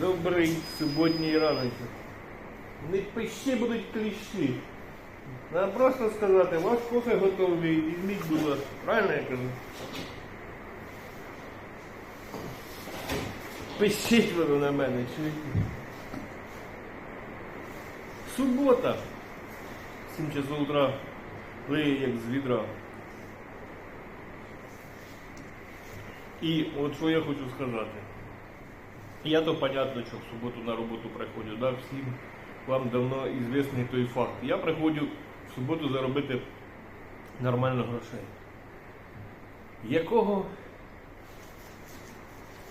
Добрий суботній раночок. Не пищі будуть кліщі. Треба просто сказати, ваш кофе готовий, візьміть, будь ласка. Правильно я кажу? Пищить воно на мене, чуєте? Субота. 7 часов утра. Лиє як з відра. І от що я хочу сказати. Я то понятно, що в суботу на роботу приходжу, да, всім вам давно известний той факт. Я приходжу в суботу заробити нормально грошей. Якого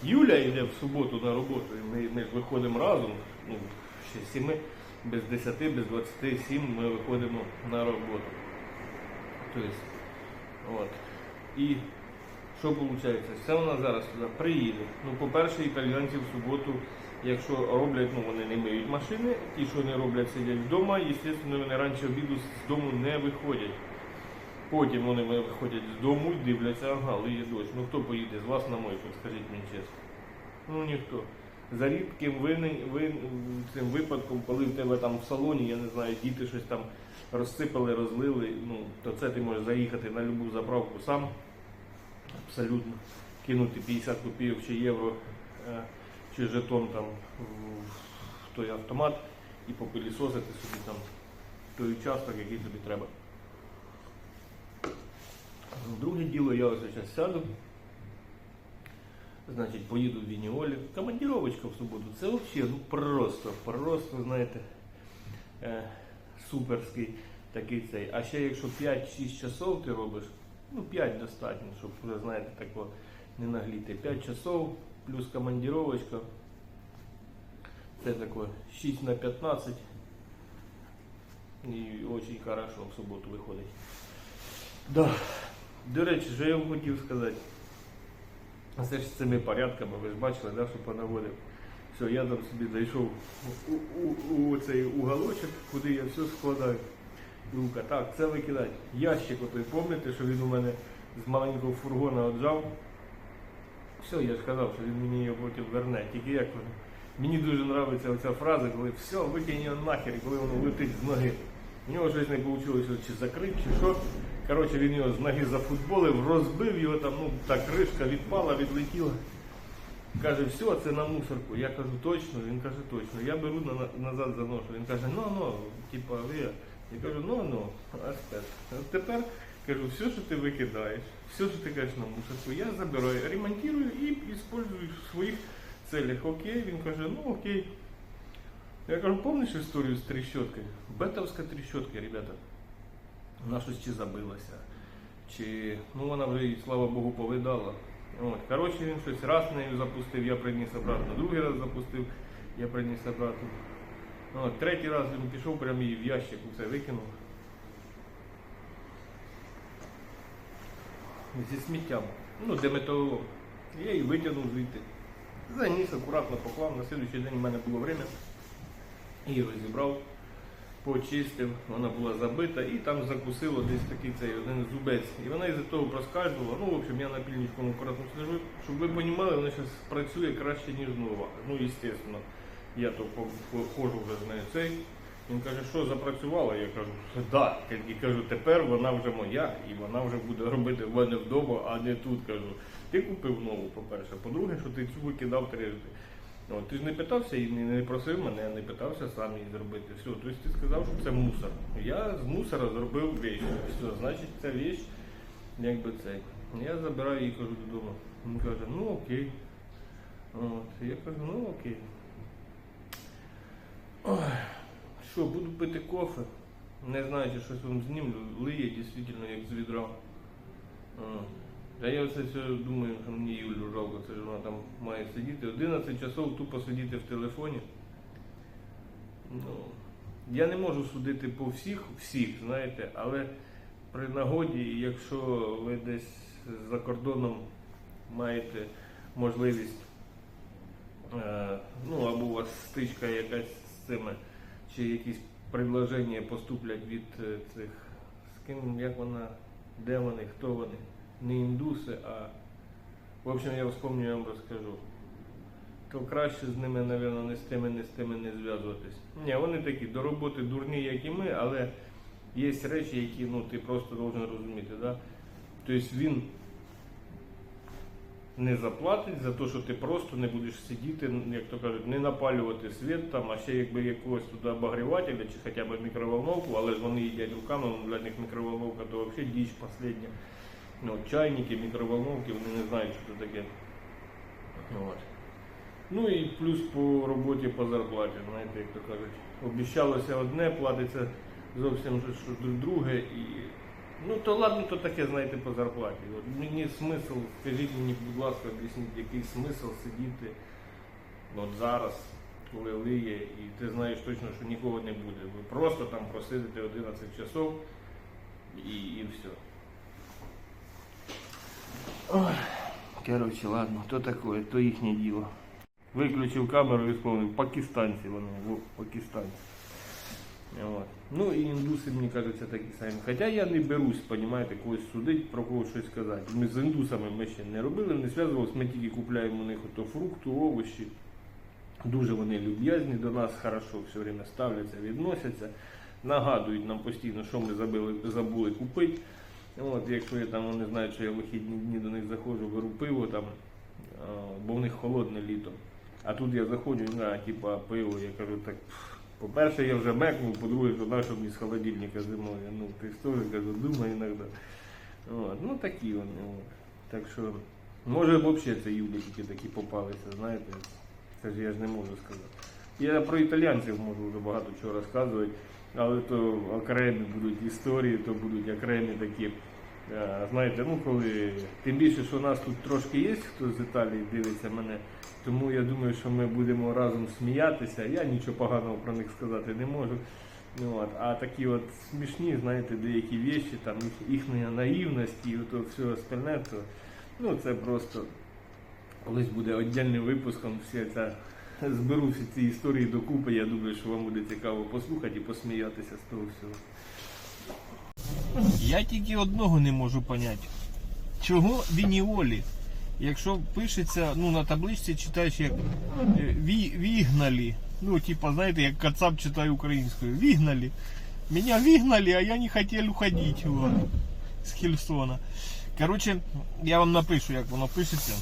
Юля йде в суботу на роботу, і ми, ми виходимо разом, ну, ще з 7, без 10, без 27 ми виходимо на роботу. Тобто, от. І що виходить? Це вона зараз туди приїде. Ну, по-перше, італійці в суботу, якщо роблять, ну вони не миють машини, ті, що не роблять, сидять вдома, і, звісно, вони раніше обіду з дому не виходять. Потім вони виходять з дому і дивляться, ага, лиє дощ. Ну хто поїде з вас на мойку, скажіть мені чесно. Ну ніхто. За рідким вини- вин- цим випадком, коли в тебе там в салоні, я не знаю, діти щось там розсипали, розлили, ну, то це ти можеш заїхати на любу заправку сам абсолютно кинути 50 копійок чи євро е, чи жетон там в той автомат і попилісосити собі там той участок, який тобі треба. Друге діло, я ось зараз сяду. Значить, поїду в Вініолі. Командіровочка в суботу. Це взагалі ну, просто, просто, знаєте, е, суперський такий цей. А ще якщо 5-6 часов ти робиш, ну 5 достатньо, щоб вже, знаєте, тако не нагліти. 5 часов плюс командіровочка. Це таке 6 на 15. І дуже хорошо в суботу виходить. Да. До речі, що я вам хотів сказати. Це ж з цими порядками, ви ж бачили, да, що понаводив. Все, я там собі зайшов у, у, у цей уголочок, куди я все складаю. Люка, так, це викидати. Ящик отой, пам'ятаєте, що він у мене з маленького фургона отжав. Все, я ж казав, що він мені його потім верне. Тільки як. Мені дуже подобається оця фраза, коли все, викинь його нахер, коли воно летить з ноги. У нього щось не вийшло чи закрити, чи що. Коротше, він його з ноги зафутболив, розбив його там, ну та кришка відпала, відлетіла. Каже, все, це на мусорку. Я кажу, точно, він каже, точно. Я беру на, назад заношу. Він каже, ну, ну, типа, ви. Я кажу, ну, ну, а тепер. От тепер кажу, все, що ти викидаєш, все, що ти кажеш на мусорку, я забираю, ремонтую і використовую в своїх целях. Окей, він каже, ну окей. Я кажу, помниш історію з тріщоткою? Бетовська тріщотка, ребята. Вона щось чи забилася, чи ну вона вже, слава Богу, повидала. От. Коротше, він щось раз нею запустив, я приніс обратно, другий раз запустив, я приніс обратно. От, третій раз він пішов прямо її в ящик, усе викинув. Зі сміттям. Ну, де металолом. Я її витягнув звідти. Заніс, акуратно поклав, на слідуючий день в мене було время. І розібрав, почистив, вона була забита і там закусило десь такий цей один зубець. І вона із-за того проскальзувала. Ну, в общем, я на пільничкому акуратно слежу. Щоб ви розуміли, вона зараз працює краще, ніж нова. Ну, звісно. Я то ходжу вже з нею цей. Він каже, що запрацювала? Я кажу, да. І кажу, тепер вона вже моя і вона вже буде робити в мене вдома, а не тут. Кажу. Ти купив нову, по-перше. По-друге, що ти цю викидав трижди. От, ти ж не питався і не, просив мене, не питався сам її зробити. Все, тобто ти сказав, що це мусор. Я з мусора зробив вещь. Все, значить, ця вещь, якби цей. Я забираю її кажу додому. Він каже, ну окей. От, я кажу, ну окей. Ой, що, буду пити кофе. Не знаю, чи щось вам знімлю. Лиє дійсно як з відра. А. Я все, думаю, що мені Юлю жалко, це ж вона там має сидіти. 11 часов тупо сидіти в телефоні. Ну, я не можу судити по всіх, всіх, знаєте, але при нагоді, якщо ви десь за кордоном маєте можливість, е, ну або у вас стичка якась цими, чи якісь предложення поступлять від е, цих, з ким, як вона, де вони, хто вони, не індуси, а в общем я вспомню, я вам розкажу. то краще з ними, напевно, не з тими, не з тими не зв'язуватись. Ні, вони такі до роботи дурні, як і ми, але є речі, які ну, ти просто должен розуміти. Да? Тобто він не заплатить за те, що ти просто не будеш сидіти, як то кажуть, не напалювати світ там, а ще якби якогось туди обогрівателя чи хоча б мікроволновку, але ж вони їдять руками, ну, для них мікроволновка то взагалі діч последня. Ну, чайники, мікроволновки, вони не знають, що це таке. От. Ну і плюс по роботі по зарплаті, знаєте, як то кажуть. Обіщалося одне, платиться зовсім друге і. Ну то ладно, то таке, знаєте, по зарплаті. От мені смисл, скажіть мені, будь ласка, об'ясніть, який смисл сидіти от зараз, коли лиє, і ти знаєш точно, що нікого не буде. Ви просто там просидите 11 часов і, і все. Коротше, ладно, то таке, то їхнє діло. Виключив камеру і сповнив. Пакистанці вони, пакистанці. От. Ну і індуси, мені кажуться, такі самі. Хоча я не берусь, понімаєте, когось судить, про когось щось сказати. Ми з індусами ми ще не робили, не зв'язувалися, ми тільки купляємо у них ото фрукти, овочі. Дуже вони люб'язні до нас, хорошо все время ставляться, відносяться, нагадують нам постійно, що ми забили, забули купити. От, якщо я там вони знають, що я вихідні дні до них заходжу, беру пиво там, бо в них холодне літо. А тут я заходжу, на, типа пиво, я кажу, так. По-перше, я вже мекнув, по-друге, на, щоб мені з холодильника зимою. Ну, ти теж кажу, думай іноді. От, ну такі вони. От. Так що, може взагалі це Юлі тільки такі попалися, знаєте. Це ж я ж не можу сказати. Я про італійців можу вже багато чого розказувати, але то окремі будуть історії, то будуть окремі такі. е, Знаєте, ну коли тим більше, що у нас тут трошки є, хто з Італії дивиться мене, тому я думаю, що ми будемо разом сміятися. Я нічого поганого про них сказати не можу. Ну, от. А такі от смішні, знаєте, деякі вещі, там їхня наївність і то все остальне, то ну це просто колись буде віддільним випуском. Всі ця зберу всі ці історії докупи. Я думаю, що вам буде цікаво послухати і посміятися з того всього. Я тільки одного не можу поняти. Чого Вініолі? Якщо пишеться, ну на табличці читаєш як е, ві, вігналі. Ну, типа, знаєте, як Кацап читає українською. Вігналі. Меня вигнали, а я не хотел уходить вот, з Хельсона. Короче, я вам напишу, як воно пишеться.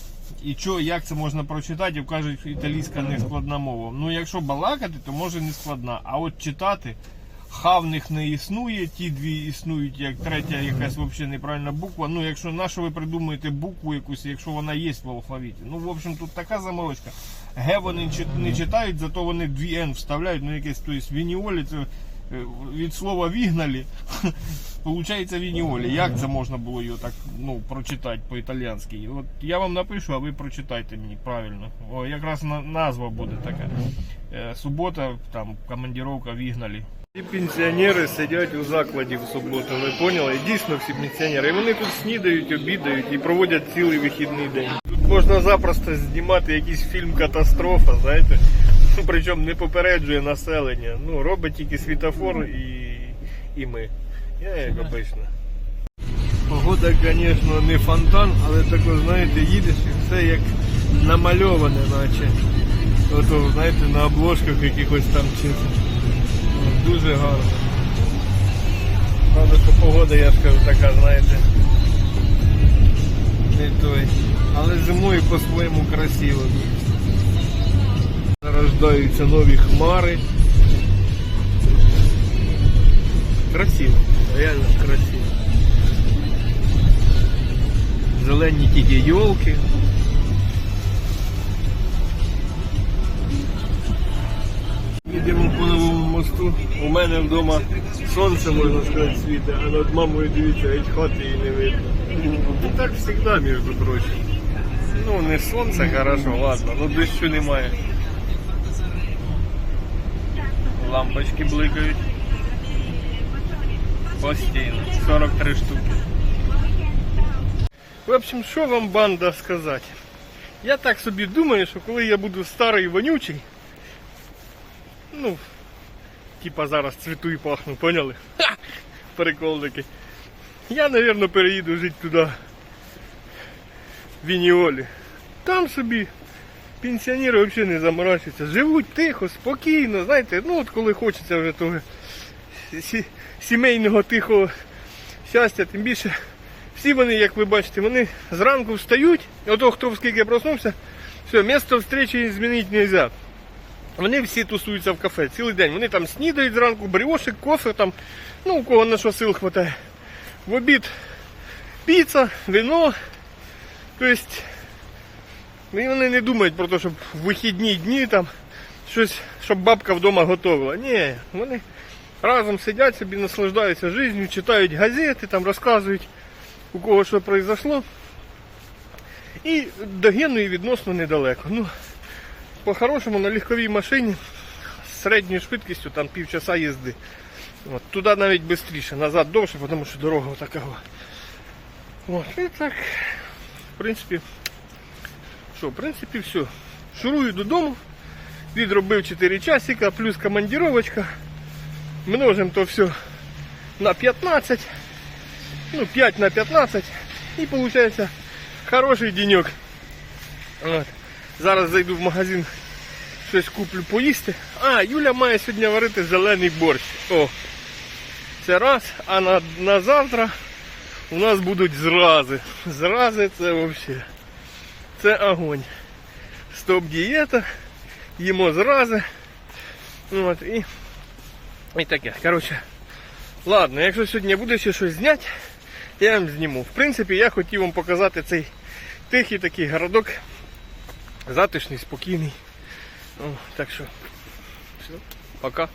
І що, як це можна прочитати, кажуть, італійська не складна мова. Ну, якщо балакати, то може не складна. А от читати ха в них не існує, ті дві існують, як третя якась взагалі неправильна буква. Ну, якщо на що ви придумуєте букву якусь, якщо вона є в алфавіті. Ну, в общем, тут така заморочка. Г вони не читають, зато вони дві Н вставляють, ну якесь, то есть вініолі, це е, від слова вігналі, получається вініолі. Як це можна було його так ну, прочитати по-італійськи? От я вам напишу, а ви прочитайте мені правильно. О, якраз на, назва буде така. Е, субота, там, командировка вігналі. І пенсіонери сидять у закладі в суботу, ви поняли? Дійсно всі пенсіонери. І вони тут снідають, обідають і проводять цілий вихідний день. Тут можна запросто знімати якийсь фільм катастрофа, знаєте. Ну, Причому не попереджує населення. Ну, робить тільки світофор і, і ми. Я як обично. Погода, звісно, не фонтан, але тако, знаєте, їдеш і все як намальоване, наче. Ото, знаєте, на обложках якихось там чи Ну, Дуже гарно. Правда, що погода, я ж кажу, така, знаєте, не той. Але зимою по-своєму красиво. Зарождаються нові хмари. Красиво, реально красиво. Зелені тільки йолки. Новому. У мене вдома сонце, можна сказати, світе, а над мамою дивіться, геть хати її не видно. Ну так завжди, між прочим. Ну, не сонце, хорошо, ладно, ну дощу немає. Лампочки бликають. Постійно. 43 штуки. В общем, що вам банда сказати? Я так собі думаю, що коли я буду старий вонючий, ну, типа зараз цвіту і пахну, поняли? Ха! Прикол такий. Я, напевно, переїду жити туди. В Вініолі. Там собі пенсіонери взагалі не заморачуються. Живуть тихо, спокійно, знаєте, ну от коли хочеться вже того сімейного тихого щастя, тим більше всі вони, як ви бачите, вони зранку встають, ото хто скільки проснувся, все, місце зустрічі змінити не можна. Вони всі тусуються в кафе цілий день. Вони там снідають зранку, бріошик, кофе, там, ну у кого на що сил хватає. В обід піца, вино. Тобто, ну, вони не думають про те, щоб в вихідні дні там щось, щоб бабка вдома готувала. Ні, вони разом сидять собі, наслаждаються життю, читають газети, там розказують, у кого що произошло. І до геної відносно недалеко. Ну, по-хорошому на легковій машині з середньою швидкістю там півчаса їзди. От, туди навіть швидше, назад довше, тому що дорога така. От, і так, в принципі, що, в принципі, все. Шурую додому, відробив 4 часика, плюс командировочка. Множимо то все на 15, ну 5 на 15 і виходить хороший денек. От. Зараз зайду в магазин, щось куплю поїсти. А, Юля має сьогодні варити зелений борщ. О, це раз, а на, на завтра у нас будуть зрази. Зрази це взагалі. Це огонь. Стоп дієта, їмо зрази. От, і, і таке. Коротше, ладно, якщо сьогодні буде ще щось зняти, я вам зніму. В принципі, я хотів вам показати цей тихий такий городок. Затишний, спокійний. Ну, так що, все, пока.